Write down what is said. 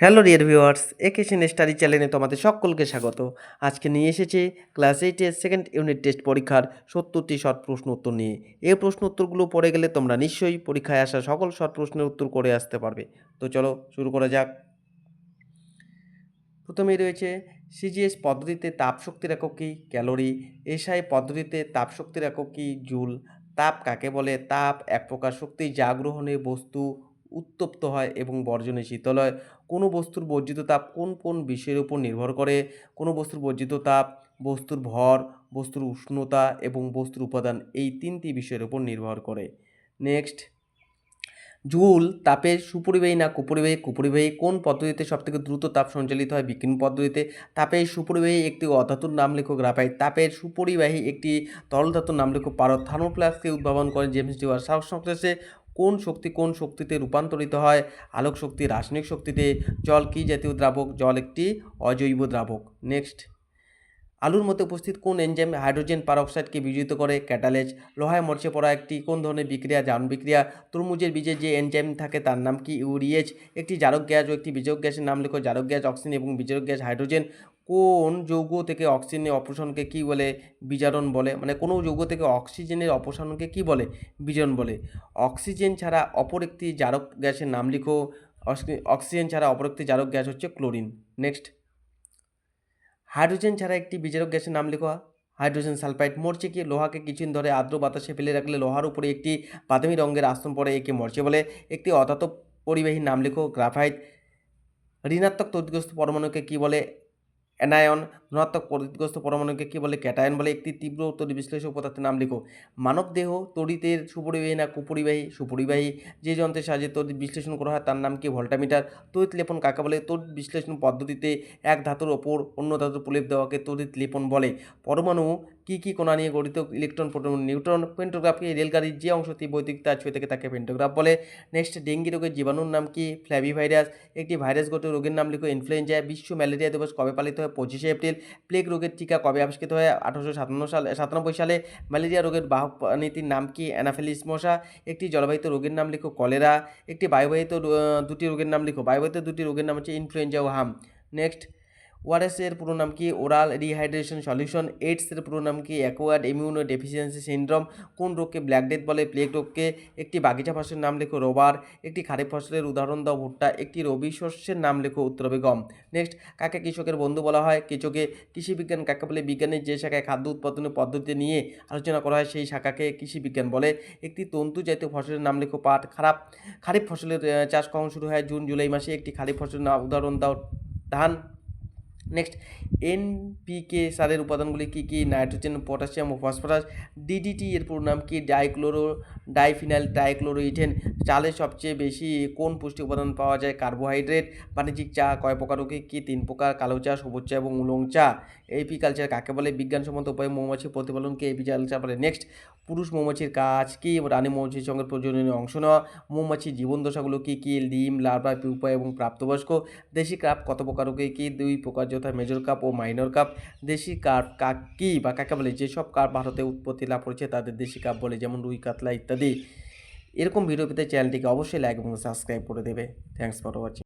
Hello dear viewers একেশন study চ্যানেলে তোমাদের সকলকে স্বাগত। আজকে নিয়ে এসেছে ক্লাস এইটের সেকেন্ড ইউনিট টেস্ট পরীক্ষার সত্তরটি শর্ট প্রশ্ন উত্তর নিয়ে। এই প্রশ্ন উত্তরগুলো পড়ে গেলে তোমরা নিশ্চয়ই পরীক্ষায় আসা সকল শর্ট প্রশ্নের উত্তর করে আসতে পারবে। তো চলো শুরু করা যাক। প্রথমেই রয়েছে সিজিএস পদ্ধতিতে তাপ শক্তির একক কী? ক্যালোরি। এসআই পদ্ধতিতে তাপ শক্তির একক কী? জুল। তাপ কাকে বলে? তাপ, এক প্রকার শক্তি যা গ্রহণে বস্তু উত্তপ্ত হয় এবং বর্জনে শীতল হয়। কোনো বস্তুর বর্জিত তাপ কোন কোন বিষয়ের উপর নির্ভর করে? কোনো বস্তুর বর্জিত তাপ, বস্তুর ভর, বস্তুর উষ্ণতা এবং বস্তুর উপাদান এই তিনটি বিষয়ের উপর নির্ভর করে। নেক্সট, জুল তাপের সুপরিবাহী না কুপরিবাহী? কুপরিবাহী কোন পদ্ধতিতে সবথেকে দ্রুত তাপ সঞ্চালিত হয়? বিজ্ঞান পদ্ধতিতে তাপের সুপরিবাহী একটি অধাতুর নাম লেখো গ্রাফাইট। তাপের সুপরিবাহী একটি তরল ধাতুর নাম লেখো পারদ থার্মোপ্লাস্টকে উদ্ভাবন করেন জেমস ডিওয়ার শ্বাস সংশ্লেষে কোন শক্তি কোন শক্তিতে রূপান্তরিত হয়? আলোক শক্তি, রাসায়নিক শক্তিতে, জল কী জাতীয় দ্রাবক? জল একটি অজৈব দ্রাবক। নেক্সট। আলুর মধ্যে উপস্থিত কোন এনজাইম হাইড্রোজেন পারঅক্সাইডকে বিজয়িত করে? ক্যাটালেজ। লোহায় মরচে পড়া একটি কোন ধরনের বিক্রিয়া? জারণ বিক্রিয়া। তরমুজের বীজে যে এনজাইম থাকে তার নাম কি ইউরিয়েজ একটি জারক গ্যাস ও একটি বিজয়ক গ্যাসের নাম লেখো জারক গ্যাস, অক্সিজেন এবং বিজয়ক গ্যাস, হাইড্রোজেন। কোন যৌগ থেকে অক্সিজেনের অপসারণকে কী বলে বিজারণ বলে? মানে কোনো যৌগ থেকে অক্সিজেনের অপসারণকে কী বলে? বিজারণ বলে। অক্সিজেন ছাড়া অপর একটি জারক গ্যাসের নাম লিখো। অক্সি- অক্সিজেন ছাড়া অপর একটি জারক গ্যাস হচ্ছে ক্লোরিন। নেক্সট। হাইড্রোজেন ছাড়া একটি বিজারক গ্যাসের নাম লেখা। হাইড্রোজেন সালফাইড মরচে কি? লোহাকে কিছুদিন ধরে আর্দ্র বাতাসে ফেলে রাখলে লোহার উপরে একটি বাদামি রঙের আস্তরণ পড়ে একে মরচে বলে একটি অধাতব পরিবাহী নাম লিখো। গ্রাফাইট ঋণাত্মক তড়িৎগ্রস্ত পরমাণুকে কী বলে? অ্যানায়ন ধনাত্মক তড়িৎগ্রস্ত পরমাণুকে কী বলে? ক্যাটায়ন বলে একটি তীব্র তরি বিশ্লেষক পদার্থের নাম লিখো। মানব দেহ তরিতের সুপরিবাহী না কুপরিবাহী? সুপরিবাহী যে যন্ত্রের সাহায্যে তরি বিশ্লেষণ করা হয় তার নাম কি ভল্টামিটার? তড়িৎ লেপন কাকে বলে? তড়িৎ বিশ্লেষণ পদ্ধতিতে এক ধাতুর ওপর অন্য ধাতুর প্রলেপ দেওয়াকে তড়িৎ লেপন বলে। পরমাণু কী কী কণা নিয়ে গঠিত ইলেকট্রন প্রোটন, নিউট্রন পেন্টোগ্রাফকে রেলগাড়ির যে অংশটি বৈদ্যুতিকতা ছুঁয়ে থেকে তাকে পেন্টোগ্রাফ বলে। নেক্সট, ডেঙ্গি রোগের জীবাণুর নাম কি? Flavivirus. একটি ভাইরাসগত রোগের নাম লিখো ইনফ্লুয়েঞ্জা। বিশ্ব ম্যালেরিয়া দিবস কবে পালিত হয়? পঁচিশে এপ্রিল। প্লেগ রোগের টিকা কবে আবিষ্কৃত হয়? আঠারোশো সাতান্ন সালে, সাতানব্বই সালে। ম্যালেরিয়া রোগের বাহক নীতির নাম কি? অ্যানাফেলিস মশা। একটি জলবাহিত রোগের নাম লিখো কলেরা। একটি বায়ুবাহিত দুটি রোগের নাম লিখো। বায়ুবাহিত দুটি রোগের নাম হচ্ছে ইনফ্লুয়েঞ্জা ও হাম। নেক্সট ওআরএসের পুরো নাম কি? Oral rehydration solution. এইডসের পুরো নাম কি? Acquired immunodeficiency syndrome. কোন রোগকে? ব্ল্যাক ডেথ বলে। প্লেগ রোগকে। একটি বাগিচা ফসলের নাম লেখো রোবার। একটি খারিফ ফসলের উদাহরণ দাও ভুট্টা। একটি রবি শস্যের নাম লেখো উত্তরবে গম। নেক্সট, কাকে কৃষকের বন্ধু বলা হয়? কৃষকে, কৃষি বিজ্ঞান কাকে বলে? বিজ্ঞানের যে শাখায় খাদ্য উৎপাদনের পদ্ধতি নিয়ে আলোচনা করা হয়, সেই শাখাকে কৃষি বিজ্ঞান বলে। একটি তন্তু জাতীয় ফসলের নাম লেখো পাট। খারাপ, খারিফ ফসলের চাষ কখন শুরু হয়? জুন, জুলাই মাসে একটি খারিফ ফসলের নাম, উদাহরণ দাও। ধান নেক্সট এনপিকে সারের উপাদানগুলি কী কী? নাইট্রোজেন পটাশিয়াম ও ফসফরাস ডিডিটি এর পুরো নাম কি? ডাইক্লোরো ডাইফিনাইল ট্রাইক্লোরোইথেন চালে সবচেয়ে বেশি কোন পুষ্টি উপাদান পাওয়া যায়? কার্বোহাইড্রেট, বাণিজ্যিক চা, কয় প্রকার ও কি তিন প্রকার? কালো চা, সবুজ চা এবং উলং চা। এপিকালচার কাকে বলে? বিজ্ঞানসম্মত উপায়ে মৌমাছি প্রতিপালনকে এপিকালচার বলে? নেক্সট পুরুষ মৌমাছির কাজ কি রানী মৌমাছির সঙ্গে প্রজননে অংশ নেওয়া? মৌমাছির জীবন দশাগুলো কী কী? ডিম, লার্ভা, পিউপা এবং প্রাপ্তবয়স্ক। দেশি কাপ কত প্রকার ও কি? দুই প্রকার, যথা মেজর কাপ ও মাইনর কাপ দেশি কাপ কাক কী বা কাকে বলে? যেসব কাপ ভারতে উৎপত্তি লাভ করেছে, তাদের দেশি কাপ বলে যেমন রুই, কাতলা ইত্যাদি। এরকম ভিডিও পেতে চ্যানেলটিকে অবশ্যই লাইক এবং সাবস্ক্রাইব করে দেবে। Thanks for watching